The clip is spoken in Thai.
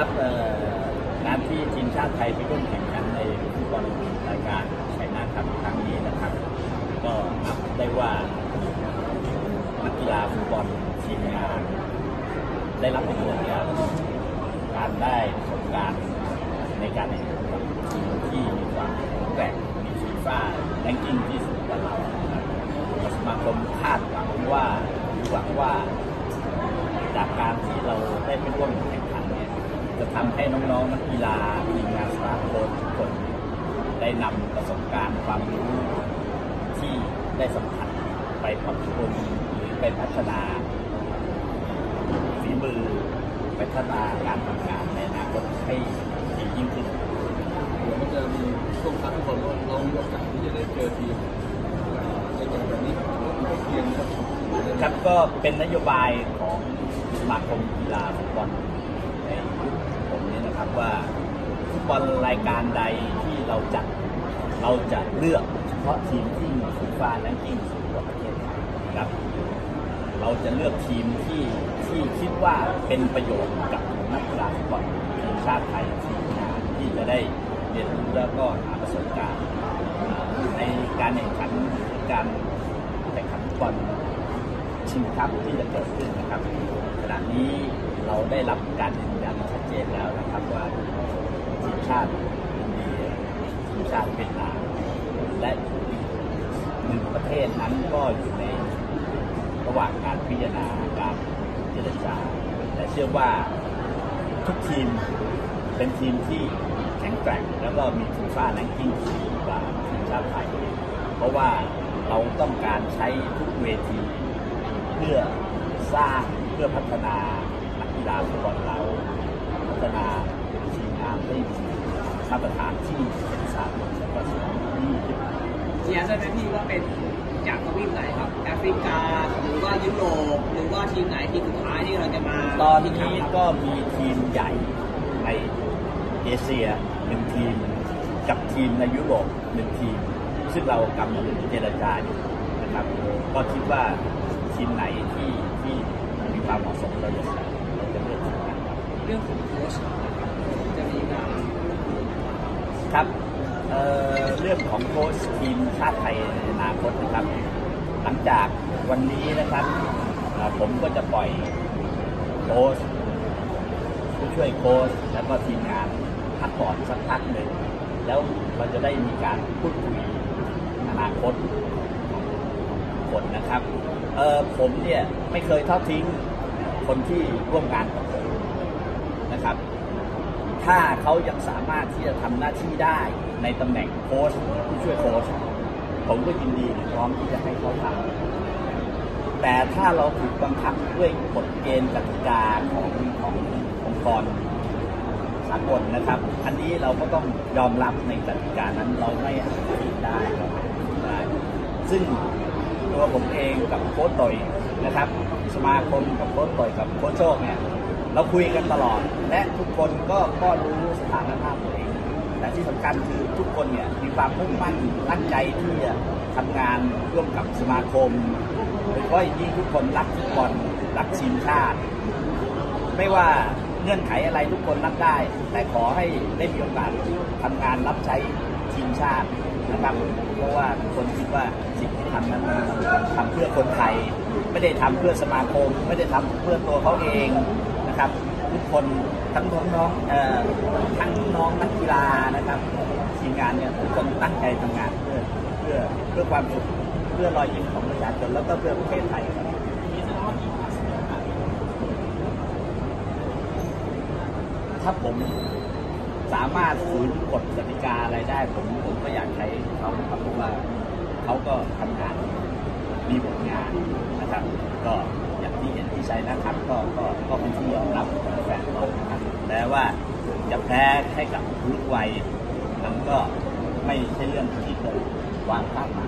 ครับเอ่อการที่ทีมชาติไทยไปร่วมแข่งขันในฟุตบอลรายการชัยนาทครับครั้งนี้นะครับ ก็นับได้ว่านักกีฬาฟุตบอลทีมงานได้รับประโยชน์จากการได้ประสบการณ์ในการแข่งขันกับทีมที่มีความแข็งแกร่งมีฟีฟ่าแรงกิ้งที่สูงกว่าเราสมาคมคาดหวังว่าหวังว่า จากการที่เราได้ไปร่วมแข่ง จะทำให้น้องๆนักกีฬาทีมงานสตาฟโค้ชทุกคนได้นำประสบการณ์ความรู้ที่ได้สัมผัสไปปรับปรุงหรือไปพัฒนาฝีมือไปพัฒนาการทำงานในอนาคตให้ดียิ่งขึ้นเดี๋ยวมันจะมีช่วงพักทุกคนว่าเรามีโอกาสที่จะได้เจอทีมในการแบบนี้ไม่เพียงครับก็เป็นนโยบายของสมาคมกีฬาฟุตบอล นะครับว่าฟุตบอลรายการใดที่เราจัดเราจะเลือกเฉพาะทีมที่มีฟีฟ่าแรงกิ้งสูงกว่าประเทศไทยนะครับ เราจะเลือกทีมที่ที่คิดว่าเป็นประโยชน์กับนักกีฬาฟุตบอลทีมชาติไทยทีมงานที่จะได้เรียนรู้แล้วก็หาประสบการณ์ในการแข่งขันการแข่งขันฟุตบอลชิงคัพที่จะเกิดขึ้นนะครับขณะนี้เราได้รับการยืน เจนแล้วนะครับว่าทีมชาติอินเดียทีมชาติเวียดนามและอีกหนึ่งประเทศนั้นก็อยู่ในระหว่างการพิจารณาการเจรจาแต่เชื่อว่าทุกทีมเป็นทีมที่แข็งแกร่งแล้วก็มีฟีฟ่าแรงกิ้งที่ดีกว่าทีมชาติไทยเพราะว่าเราต้องการใช้ทุกเวที เพื่อสร้างเพื่อพัฒนานักกีฬาฟุตบอลเรา พัฒนาทีมงานให้มีมาตรฐานที่เป็นสากลและก็สากลที่ขึ้นมาเชียร์ได้ไหมพี่ว่าเป็นจากทวีปไหนครับแอฟริกาหรือว่ายุโรปหรือว่าทีมไหนทีมสุดท้ายที่เราจะมาตอนที่นี้ก็มีทีมใหญ่ในเอเชียหนึ่งทีม กับทีมในยุโรปหนึ่งทีม ซึ่งเรากำลังเจรจาอยู่นะครับ ก็คิดว่าทีมไหนที่ที่มีความเหมาะสมเราจะ เรื่องของโค้ชนะครับจะมีการครับเเรื่องของโค้ชทีมชาติไทยอนาคตนะครับ หลังจากวันนี้นะครับ ผมก็จะปล่อยโค้ชผู้ช่วยโค้ชแล้วก็ทีมงานพักก่อนสักพักหนึ่งแล้วเราจะได้มีการพูดคุยอนาคตของคนนะครับ เออผมเนี่ยไม่เคยทอดทิ้งคนที่ร่วมงานกับผม นะครับ ถ้าเขายังสามารถที่จะทำหน้าที่ได้ในตำแหน่งโค้ชผู้ช่วยโค้ชผมก็ยินดีพร้อมที่จะให้เขาทำแต่ถ้าเราถูกบังคับด้วยกฎเกณฑ์กติกาของขององค์กรสากลนะครับ อันนี้เราก็ต้องยอมรับในกติกานั้นเราไม่อาจผิดได้ไดได้ ซึ่งตัวผมเองกับโค้ชต่อยนะครับ สมาคมกับโค้ชต่อยกับโค้ชโชคเนี่ย เราคุยกันตลอด และทุกคนก็ก็รู้สถานภาพตัวเองแต่ที่สำคัญคือทุกคนเนี่ยมีความมุ่งมั่นตั้งใจที่จะทำงานร่วมกับสมาคมโดยเฉพาะอย่างยิ่งทุกคนรักฟุตบอลรักทีมชาติ ไม่ว่าเงื่อนไขอะไรทุกคนรับได้ แต่ขอให้ได้มีโอกาสทำงานรับใช้ทีมชาตินะครับเพราะว่าทุกคนคิดว่าสิ่งที่ทำนั้นทำเพื่อคนไทย ไม่ได้ทำเพื่อสมาคม ไม่ได้ทำเพื่อตัวเขาเอง นะครับทุกคนทั้งน้องๆเอ่อทั้งน้องนักกีฬานะครับทีมงานเนี่ยทุกคนตั้งใจทำงานเพื่อเพื่อเพื่อความสุขเพื่อรอยยิ้มของประชาชนแล้วก็เพื่อประเทศไทยครับถ้าผมสามารถฝืนกฎกติกาอะไรได้ ผมผมก็อยากใช้เขาครับเพราะว่าเขาก็ทำงานมีผลงานนะครับก็ ที่เห็นที่ใช้นะครับ ก็ก็ก็เป็นที่ยอมรับของแฟนบอลนะครับแต่ว่าจะแพ้ให้กับทุกวัยมันก็ไม่ใช่เรื่องที่เควางคาดหมาย